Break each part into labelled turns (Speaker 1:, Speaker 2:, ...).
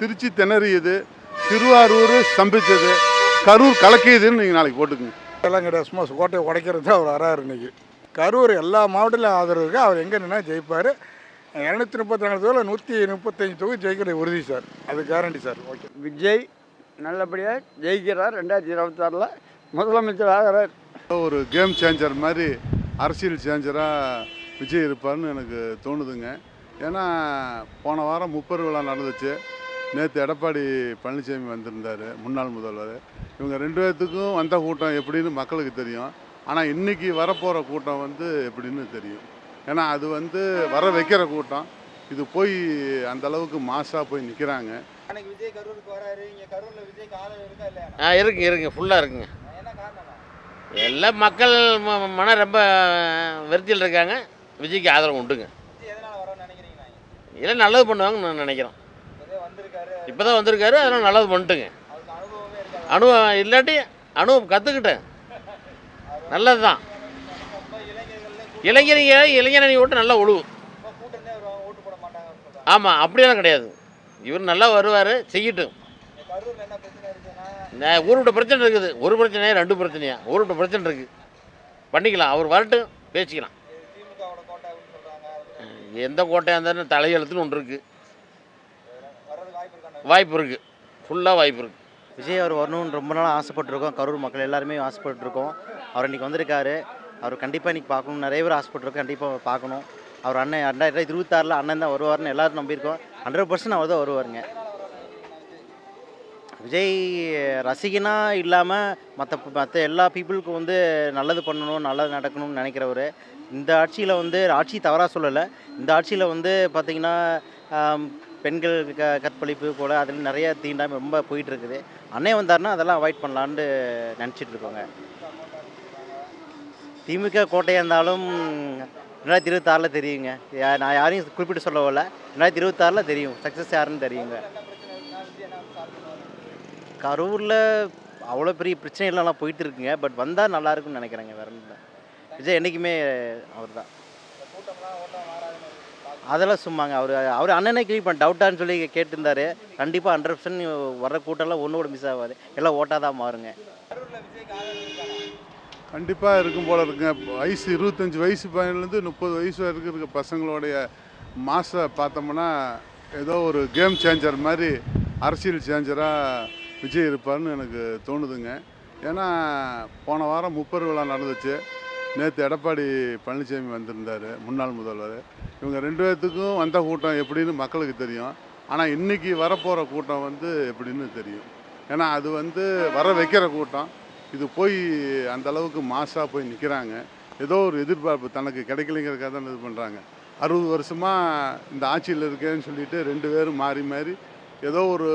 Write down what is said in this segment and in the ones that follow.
Speaker 1: திருச்சி திணறியது திருவாரூர் ஸ்தம்பிச்சது கரூர் கலக்கியதுன்னு நீங்கள் நாளைக்கு போட்டுக்குங்க.
Speaker 2: எல்லாம் கிடையாது சும்மா கோட்டையை உடைக்கிறது அவர் வராரு இன்னைக்கு. கரூர் எல்லா மாவட்டத்திலும் ஆதரவு இருக்கு. அவர் எங்கே நின்னா ஜெயிப்பார். இரநூத்தி முப்பத்தி ரெண்டு தொகுதியில் நூற்றி முப்பத்தஞ்சு தொகுதி ஜெயிக்கிறது உறுதி சார். அது கேரண்டி சார். ஓகே
Speaker 3: விஜய் நல்லபடியாக ஜெயிக்கிறார். ரெண்டாயிரத்தி இருபத்தாறில் முதலமைச்சர் ஆகிறார்.
Speaker 1: ஒரு கேம் சேஞ்சர் மாதிரி அரசியல் சேஞ்சராக விஜய் இருப்பார்னு எனக்கு தோணுதுங்க. ஏன்னா போன வாரம் முப்பது விழா நடந்துச்சு. நேற்று எடப்பாடி பழனிசாமி வந்திருந்தார் முன்னாள் முதல்வர். இவங்க ரெண்டு பேர்த்துக்கும் வந்த கூட்டம் எப்படின்னு மக்களுக்கு தெரியும். ஆனால் இன்றைக்கி வரப்போகிற கூட்டம் வந்து எப்படின்னு தெரியும். ஏன்னா அது வந்து வர வைக்கிற கூட்டம். இது போய் அந்த அளவுக்கு மாசாக போய் நிற்கிறாங்க
Speaker 4: ஆ இருக்குங்க. இருக்குங்க ஃபுல்லாக இருக்குங்க எல்லாம் மக்கள் ம- மனம் ரொம்ப வெறுத்தியில் இருக்காங்க. விஜய்க்கு ஆதரவு உண்டுங்க? எல்லாம் நல்லது பண்ணுவாங்கன்னு நான் நினைக்கிறேன். இப்போ தான் வந்திருக்காரு அதெல்லாம் நல்லது பண்ணிட்டுங்க.
Speaker 5: அனுபவமே
Speaker 4: இல்லாட்டி அனுபவம் கற்றுக்கிட்டேன் நல்லது தான் இளைஞரிங்க இளைஞரணி ஓட்டு நல்லா
Speaker 5: சொல்றாங்க.
Speaker 4: ஆமாம் அப்படியெல்லாம் கிடையாது. இவர் நல்லா வருவார் செய்யட்டும்.
Speaker 5: என்ன பிரச்சனை
Speaker 4: இருக்குது. ஒரு பிரச்சனையா ரெண்டு பிரச்சனையா? ஊர் விட்ட பிரச்சனை இருக்குது பண்ணிக்கலாம். அவர் வரட்டும் பேசிக்கலாம். எந்த கோட்டையாக இருந்தாலும் தலையெழுத்துன்னு ஒன்று இருக்குது
Speaker 5: வாய்ப்பு
Speaker 4: இருக்குது ஃபுல்லாக வாய்ப்பு இருக்குது
Speaker 6: விஜய் அவர் வரணும்னு ரொம்ப நாளாக ஆசைப்பட்டிருக்கோம். கரூர் மக்கள் எல்லாருமே ஆசைப்பட்டிருக்கோம். அவர் இன்றைக்கி வந்திருக்காரு. அவர் கண்டிப்பாக இன்றைக்கி பார்க்கணும். நிறைய பேர் ஆசைப்பட்டிருக்கோம். கண்டிப்பாக பார்க்கணும். அவர் அண்ணன் ரெண்டாயிரத்தி இருபத்தாறில் அண்ணன் தான் வருவார்னு எல்லாரும் நம்பியிருக்கோம். ஹண்ட்ரட் பர்சன்ட் அவர் தான் வருவாருங்க. விஜய் ரசிகனா இல்லாமல் மற்ற மற்ற எல்லா பீப்புளுக்கும் வந்து நல்லது பண்ணணும் நல்லது நடக்கணும்னு நினைக்கிறவர். இந்த ஆட்சியில் வந்து ஆட்சி தவறாக சொல்லலை. இந்த ஆட்சியில் வந்து பார்த்திங்கன்னா பெண்கள் க கற்பழிப்பு போல் அதில் நிறைய தீண்டாமல் ரொம்ப போயிட்டு இருக்குது அண்ணே வந்தாருன்னா அதெல்லாம் அவாய்ட் பண்ணலான்னு நினச்சிட்டு இருக்கோங்க திமுக கோட்டையாக இருந்தாலும் ரெண்டாயிரத்தி இருபத்தாறில் தெரியுங்க. யா- நான் யாரையும் குறிப்பிட்டு சொல்ல வரல. ரெண்டாயிரத்தி இருபத்தாறில் தெரியும். சக்ஸஸ் யாருன்னு தெரியுங்க. கரூரில் அவ்வளோ பெரிய பிரச்சனை இல்லைலாம் போயிட்டு இருக்குங்க பட் வந்தால் நல்லா இருக்கும்னு நினைக்கிறேங்க. வேறு விஜய் என்றைக்குமே அவர் தான் அதெல்லாம் சும்மாங்க. அவர் அவர் அண்ணனே கிளிக் பண்ண டவுட்டான்னு சொல்லி கேட்டிருந்தாரு. கண்டிப்பாக ஹண்ட்ரட் பர்சன்ட் வர கூட்டம்லாம் ஒன்று கூட மிஸ் ஆகாது. எல்லாம் ஓட்டாக தான் மாறுங்க.
Speaker 1: கண்டிப்பாக இருக்கும் போல இருக்குங்க. வயசு இருபத்தஞ்சி வயசு பையன்லேருந்து முப்பது வயசு வரைக்கும் இருக்க பசங்களுடைய மாசை பார்த்தோம்னா ஏதோ ஒரு கேம் சேஞ்சர் மாதிரி அரசியல் சேஞ்சராக விஜய் இருப்பார்னு எனக்கு தோணுதுங்க. ஏன்னா போன வாரம் முப்பது விழா நடந்துச்சு. நேற்று எடப்பாடி பழனிசாமி வந்திருந்தார் முன்னாள் முதல்வர். இவங்க ரெண்டு பேர்த்துக்கும் வந்த கூட்டம் எப்படின்னு மக்களுக்கு தெரியும். ஆனால் இன்றைக்கி வரப்போகிற கூட்டம் வந்து எப்படின்னு தெரியும். ஏன்னா அது வந்து வர வைக்கிற கூட்டம். இது போய் அந்த அளவுக்கு மாசாக போய் நிற்கிறாங்க ஏதோ ஒரு எதிர்பார்ப்பு தனக்கு கிடைக்கலைங்கிறக்காக தான் இது பண்ணுறாங்க அறுபது வருஷமாக இந்த ஆட்சியில் இருக்கேன்னு சொல்லிட்டு ரெண்டு பேரும் மாறி மாறி ஏதோ ஒரு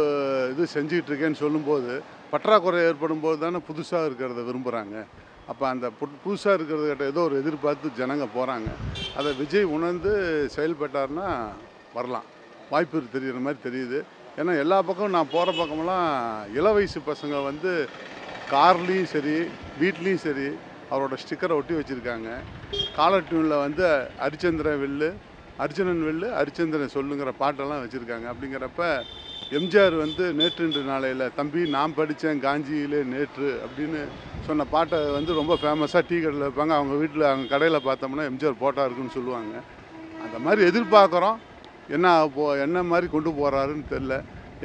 Speaker 1: இது செஞ்சுக்கிட்டு இருக்கேன்னு சொல்லும்போது பற்றாக்குறை ஏற்படும் போது தானே புதுசாக இருக்கிறத விரும்புகிறாங்க அப்போ அந்த புதுசாக இருக்கிறதுக்கிட்ட ஏதோ ஒரு எதிர்பார்த்து ஜனங்க போகிறாங்க அதை விஜய் உணர்ந்து செயல்பட்டார்னா வரலாம். வாய்ப்பு தெரிகிற மாதிரி தெரியுது. ஏன்னா எல்லா பக்கமும் நான் போகிற பக்கமெல்லாம் இள வயசு பசங்க வந்து கார்லேயும் சரி வீட்லேயும் சரி அவரோட ஸ்டிக்கரை ஒட்டி வச்சுருக்காங்க. காலர் டியூனில் வந்து ஹரிச்சந்திரன் வெல்லு அர்ஜுனன் வெல்லு ஹரிச்சந்திரன் சொல்லுங்கிற பாட்டெல்லாம் வச்சுருக்காங்க. அப்படிங்கிறப்ப எம்ஜிஆர் வந்து நேற்று இன்று நாளையில் தம்பி நான் படித்தேன் காஞ்சியிலே நேற்று அப்படின்னு சொன்ன பாட்டை வந்து ரொம்ப ஃபேமஸாக டீ கடையில் வைப்பாங்க. அவங்க வீட்டில் அவங்க கடையில் பார்த்தோம்னா எம்ஜிஆர் போட்டா இருக்குன்னு சொல்லுவாங்க. அந்த மாதிரி எதிர்பார்க்குறோம். என்ன போ என்ன மாதிரி கொண்டு போகிறாருன்னு தெரில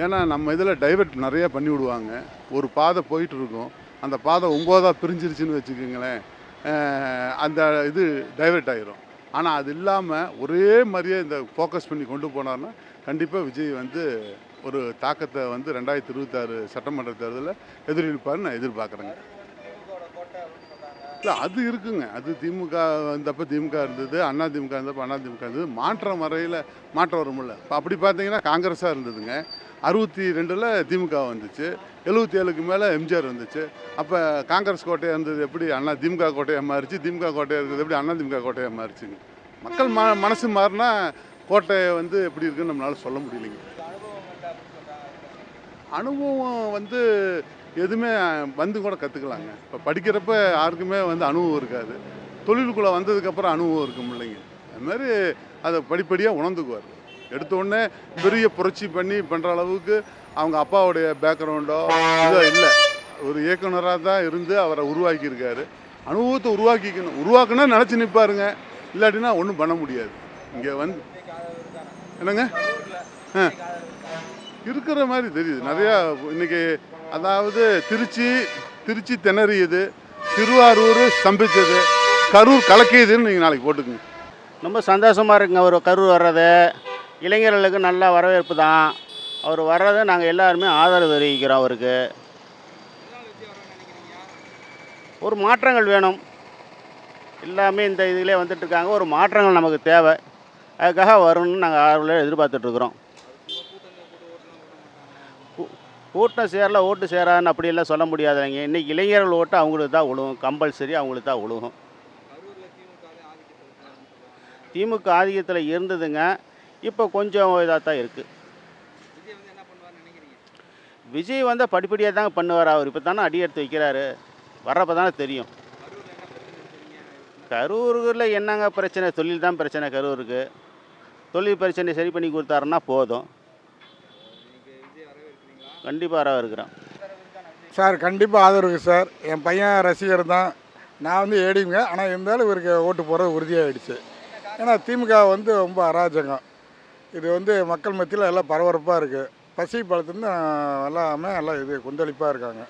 Speaker 1: ஏன்னா நம்ம இதில் டைவர்ட் நிறையா பண்ணி விடுவாங்க. ஒரு பாதை போயிட்டுருக்கோம் அந்த பாதை ஒம்போதாக பிரிஞ்சிருச்சுன்னு வச்சுக்கோங்களேன். அந்த இது டைவர்ட் ஆகிரும் ஆனால் அது இல்லாமல் ஒரே மாதிரியே இந்த ஃபோக்கஸ் பண்ணி கொண்டு போனார்னா கண்டிப்பாக விஜய் வந்து ஒரு தாக்கத்தை வந்து ரெண்டாயிரத்தி இருபத்தாறு சட்டமன்ற தேர்தலில் எதிரொலிப்பார்னு நான் எதிர்பார்க்குறேங்க. இல்லை அது இருக்குங்க. அது திமுக வந்தப்போ திமுக இருந்தது அண்ணா திமுக இருந்தப்போ அண்ணா திமுக இருந்தது. மாற்றம் வரையில் மாற்றம் வரும்ல இப்போ அப்படி பார்த்தீங்கன்னா காங்கிரஸாக இருந்ததுங்க. அறுபத்தி ரெண்டில் திமுக வந்துச்சு. எழுபத்தி ஏழுக்கு மேலே எம்ஜிஆர் வந்துச்சு. அப்போ காங்கிரஸ் கோட்டையாக இருந்தது எப்படி? அண்ணா திமுக கோட்டையாக மாறிச்சு. திமுக கோட்டையாக இருந்தது எப்படி? அண்ணா திமுக கோட்டையாக மாறிச்சுங்க. மக்கள் ம மனசு மாறினா கோட்டையை வந்து எப்படி இருக்குன்னு நம்மளால் சொல்ல முடியலைங்க
Speaker 5: அனுபவம் இல்லை அப்படின்னு சொல்றாங்க
Speaker 1: அனுபவம் வந்து எதுவுமே வந்து கூட கற்றுக்கலாங்க இப்போ படிக்கிறப்ப யாருக்குமே வந்து அனுபவம் இருக்காது. தொழிலுக்குள்ளே வந்ததுக்கப்புறம் அனுபவம் இருக்கும் இல்லைங்க. அது மாதிரி அதை படிப்படியாக உணர்ந்துக்குவார். எடுத்தோடனே பெரிய புரட்சி பண்ணி பண்ணுற அளவுக்கு அவங்க அப்பாவுடைய பேக்ரவுண்டோ இதோ இல்லை. ஒரு இயக்குனராக தான் இருந்து அவரை உருவாக்கியிருக்காரு. அனுபவத்தை உருவாக்கிக்கணும். உருவாக்குனா நினச்சி நிற்பாருங்க இல்லாட்டினா ஒன்றும் பண்ண முடியாது. இங்கே வந்து என்னங்க? ஆ. இருக்கிற மாதிரி தெரியுது. நிறையா இன்றைக்கி அதாவது திருச்சி திருச்சி திணறியது திருவாரூர் ஸ்தம்பிச்சது கரூர் கலக்கியதுன்னு நீங்கள் நாளைக்கு போட்டுக்குங்க.
Speaker 7: ரொம்ப சந்தோஷமாக இருக்குங்க. அவர் கரூர் வர்றது இளைஞர்களுக்கு நல்ல வரவேற்பு தான். அவர் வர்றதை நாங்கள் எல்லாருமே ஆதரவு தெரிவிக்கிறோம் அவருக்கு. ஒரு மாற்றங்கள் வேணும். எல்லாமே இந்த இதிலே வந்துட்டுருக்காங்க ஒரு மாற்றங்கள் நமக்கு தேவை. அதுக்காக வரணும்னு நாங்கள் ஆர்வலில் எதிர்பார்த்துட்ருக்குறோம் கூட்டம் சேரல ஓட்டு சேரான்னு அப்படியெல்லாம் சொல்ல முடியாதுங்க. இன்றைக்கி இளைஞர்கள் ஓட்டு அவங்களுக்கு தான் விழுகும் கம்பல்சரி அவங்களுக்கு தான் விழுகும் திமுக ஆதிக்கத்தில் இருந்ததுங்க. இப்போ கொஞ்சம் இதாக தான் இருக்குது விஜய் வந்து படிப்படியாக தாங்க பண்ணுவார். அவர் இப்போ தானே அடி எடுத்து வைக்கிறாரு. வர்றப்ப தானே தெரியும். கரூரில் என்னங்க பிரச்சனை? தொழில் தான் பிரச்சனை கரூருக்கு. தொழில் பிரச்சனை சரி பண்ணி கொடுத்தாருன்னா போதும். கண்டிப்பாக வர இருக்கிறோம்
Speaker 2: சார் கண்டிப்பாக ஆதரவு சார். என் பையன் ரசிகர் தான். நான் வந்து ஏடிங்க ஆனால் இருந்தாலும் இவருக்கு ஓட்டு போகிறது உறுதியாகிடுச்சு ஏன்னா திமுக வந்து ரொம்ப அராஜகம். இது வந்து மக்கள் மத்தியில் எல்லாம் பரபரப்பாக இருக்குது பசி பழத்துலேருந்து எல்லாமே எல்லாம் இது கொந்தளிப்பாக இருக்காங்க.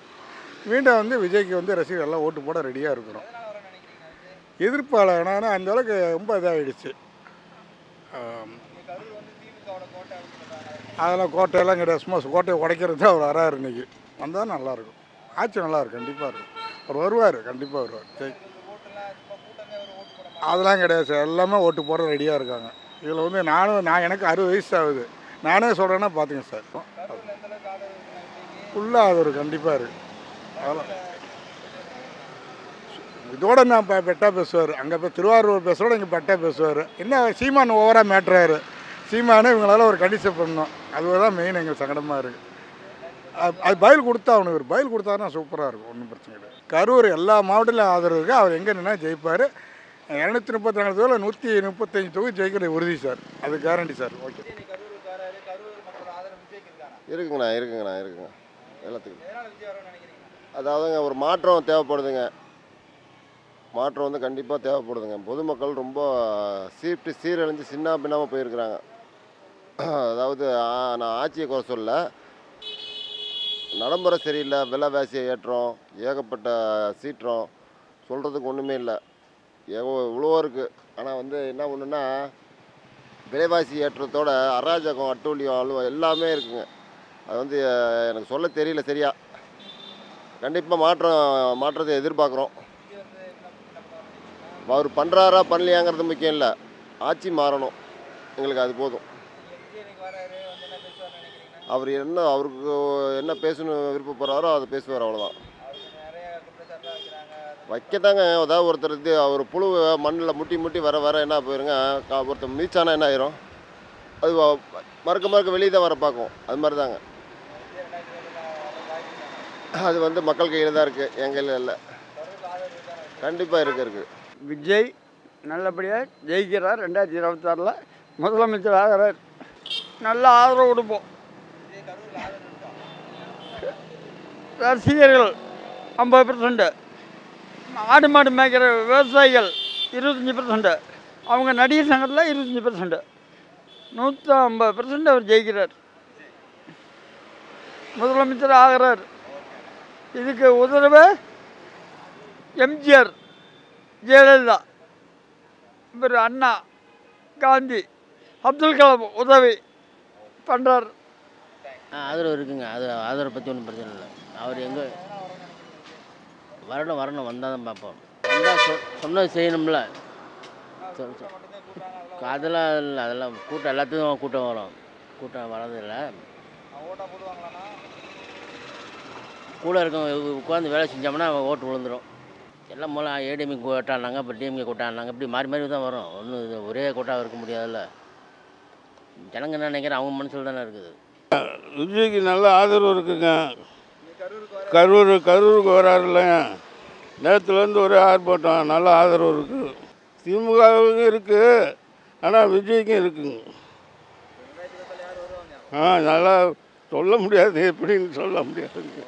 Speaker 2: மீண்டும் வந்து விஜய்க்கு வந்து ரசிகர் எல்லாம் ஓட்டு போட ரெடியாக இருக்கிறோம். எதிர்ப்பாளர் என்னன்னா அந்த அளவுக்கு ரொம்ப இதாகிடுச்சு அதெல்லாம் கோட்டையெல்லாம் கிடையாது. சும்மா கோட்டையை உடைக்கிறது அவர் வராரு இன்னைக்கு. வந்தால் நல்லாயிருக்கும். ஆட்சி நல்லாயிருக்கும் கண்டிப்பாக இருக்கும். அவர் வருவார் கண்டிப்பாக வருவார். சரி. அதெல்லாம் கிடையாது சார். எல்லாமே ஓட்டு போட ரெடியாக இருக்காங்க. இதில் வந்து நானும் நான் எனக்கு அறுபது வயசு ஆகுது. நானே சொல்கிறேன்னா பார்த்துங்க சார். ஃபுல்லாக அது ஒரு கண்டிப்பாக இருக்குது அதெல்லாம். இதோட நான் பெ பெட்டா பேசுவார். அங்கே போய் திருவாரூர் பேசுகிறோட இங்கே பெட்டா பேசுவார். என்ன சீமான் ஓவராக மேட்ராரு சீமானே இவங்களால ஒரு கண்டிஷன் பண்ணணும். அதுதான் மெயின் எங்களுக்கு சங்கடமாக இருக்குது அது- அது கொடுத்தா அவனுக்கு ஒரு பயில் கொடுத்தாருன்னா சூப்பராக இருக்கும். ஒன்றும் பிரச்சனை கிடையாது கரூர் எல்லா மாவட்டத்திலும் ஆதரவு இருக்குது அவர் எங்கே நின்னா ஜெயிப்பார். இரநூத்தி முப்பத்தி நாலு தொகுதியில் நூற்றி முப்பத்தஞ்சு தொகுதி ஜெயிக்கிறது உறுதி சார். அது கேரண்டி சார். ஓகே
Speaker 8: இருக்குங்கண்ணா இருக்குங்கண்ணா இருக்குங்க எல்லாத்துக்கும். அதாவதுங்க ஒரு மாற்றம் தேவைப்படுதுங்க. மாற்றம் வந்து கண்டிப்பாக தேவைப்படுதுங்க. பொதுமக்கள் ரொம்ப சீப்டி சீரழிஞ்சு சின்ன பின்னாமல் போயிருக்கிறாங்க. அதாவது நான் ஆட்சியை குறை சொல்ல நடைமுறை சரியில்லை விலைவாசியை ஏற்றம் ஏகப்பட்ட சீற்றம் சொல்கிறதுக்கு ஒன்றுமே இல்லை. எவ்வளோ இவ்வளோ இருக்குது ஆனால் வந்து என்ன ஒன்றுன்னா விலைவாசி ஏற்றத்தோட அராஜகம் அட்டூழியம் அலுவ எல்லாமே இருக்குங்க. அது வந்து எனக்கு சொல்ல தெரியல சரியா. கண்டிப்பாக மாற்றம் மாற்றத்தை எதிர்பார்க்குறோம். அவர் பண்ணுறாரா பண்ணலையாங்கிறது முக்கியம் இல்லை. ஆட்சி மாறணும். எங்களுக்கு அது போதும். அவர் என்ன அவருக்கு என்ன பேசணும் விருப்பப்படுறாரோ அதை பேசுவார் அவ்வளோதான் வைக்கத்தாங்க. ஏதாவது ஒருத்தர் இது அவர் புழு மண்ணில் முட்டி முட்டி வர வர என்ன போயிருங்க ஒருத்தர் மீச்சானா என்ன ஆயிரும்? அது மறக்க மறக்க வெளியே தான் வர பார்க்கும். அது மாதிரி தாங்க அது வந்து மக்கள் கையில் தான் இருக்குது என் கையில் இல்லை. கண்டிப்பாக இருக்கு இருக்குது
Speaker 3: விஜய் நல்லபடியாக ஜெயிக்கிறார் ரெண்டாயிரத்தி இருபத்தாறில் முதலமைச்சர் ஆகிறார். நல்ல ஆதரவு கொடுப்போம். ரசிகர்கள் ஐம்பது பர்சன்ட்டு ஆடு மாடு மேய்க்கிற விவசாயிகள் இருபத்தஞ்சி பர்சன்ட்டு அவங்க நடிகர் சங்கத்தில் இருபத்தஞ்சி பர்சன்ட்டு நூற்றி ஐம்பது பர்சன்ட் அவர் ஜெயிக்கிறார். முதலமைச்சர் ஆகிறார். இதுக்கு உதவு எம்ஜிஆர் ஜெயலலிதா இவர் அண்ணா காந்தி அப்துல் கலாம் உதவி. பண்ணுறார்
Speaker 9: ஆதரவு இருக்குங்க. அது ஆதரவை பற்றி ஒன்றும் பிரச்சனை இல்லை. அவர் எங்கே வரணும் வரணும். வந்தால் தான் பார்ப்போம். வந்தால் சொ சொன்னது செய்யணும்ல. சொ- அதெல்லாம் இல்லை. அதெல்லாம் கூட்டம் எல்லாத்துக்கும் கூட்டம் வரும். கூட்டம் வரதில்லை கூட இருக்கவங்க உட்காந்து வேலை செஞ்சோம்னா ஓட்டு விழுந்துடும் எல்லாம் மூலம் ஏடிஎம்கே கூட்டாடினாங்க இப்போ டிஎம்கே கூட்டாடினாங்க. இப்படி மாறி மாறி தான் வரும். ஒன்றும் ஒரே கூட்டம் இருக்க முடியாதுல்ல. ஜனங்க என்ன நினைக்கிறேன் அவங்க மனசில் தானே இருக்குது.
Speaker 10: விஜய்க்கு நல்ல ஆதரவு இருக்குங்க. கரூர் கரூருக்கு வராருல்ல நேற்றுலேருந்து ஒரே ஆர்ப்பாட்டம் நல்ல ஆதரவு இருக்குது திமுகவுக்கும் இருக்குது ஆனால் விஜய்க்கும் இருக்குங்க. ஆ நல்லா சொல்ல முடியாது எப்படின்னு சொல்ல முடியாதுங்க.